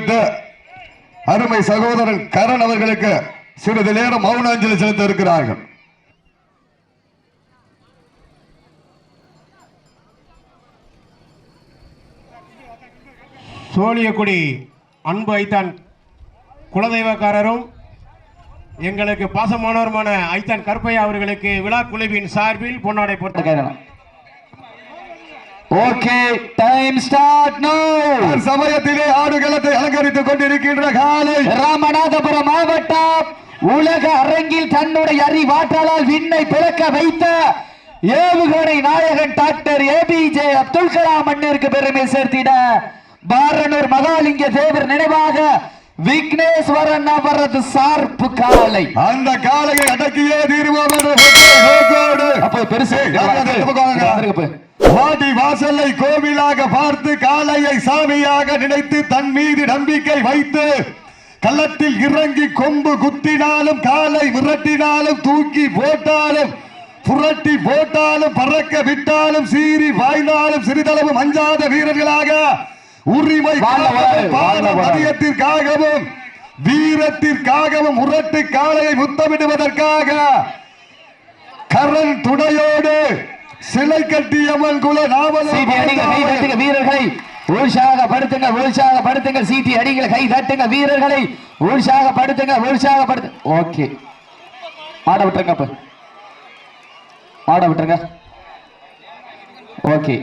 வைத்த அருமை சகோதரன் கரண் அவர்களுக்கு சிறிது நேரம் மௌன அஞ்சலி செலுத்த இருக்கிறார்கள். சோழியக்குடி அன்பு ஐத்தான் குலதெய்வக்காரரும் எங்களுக்கு பாசமானவருமான ஐத்தான் கருப்பையா அவர்களுக்கு விழா குழுவின் சார்பில் பொன்னாடை போட்டு ஓகே டைம் ஸ்டார்ட் நோ சமயத்திலே ஆடுகளத்தை அலங்கரித்துக் கொண்டிருக்கின்ற காலை ராமநாதபுரம் மாவட்டம் உலக அரங்கில் தன்னுடைய அறிவாற்றலால் விண்ணை பிளக்க வைத்த ஏவுகணை நாயகன் டாக்டர் ஏபிஜே அப்துல் கலாம் மண்ணிற்கு பெருமை சேர்த்திட பாரனூர் மகாலிங்க தேவர் நினைவாக விக்னேஸ்வரன் அவரது சார்பு காலை. அந்த காலையை அடக்கியே தீர்வோம் என்ற பெருசு வாடி வாசலை கோவிலாக பார்த்து காளையை சாமியாக நினைத்து தன் மீது நம்பிக்கை வைத்து களத்தில் இறங்கி கொம்பு குத்தினாலும் காலை விரட்டினாலும் தூக்கி போட்டாலும் புரட்டி போட்டாலும் பறக்க விட்டாலும் சீறி வாய்ந்தாலும் சிறிதளவு மஞ்சாத வீரர்களாக உரிமை. மதியத்திற்காகவும் வீரத்திற்காகவும் முரட்டு காளையை முத்தமிடுவதற்காக கரண் துணையோடு சிலை கட்டியம்மன் குல சீட்டி அடிங்க கை தட்டுங்க நாவல் வீரர்களை. உற்சாகப்படுத்துங்க உற்சாகப்படுத்துங்க. சீட்டி அடிங்க கை தட்டுங்க வீரர்களை. உற்சாகப்படுத்துங்க உற்சாகப்படுத்து. ஓகே. ஆட விட்டுருங்க அப்ப. ஆட விட்டுருங்க. ஓகே.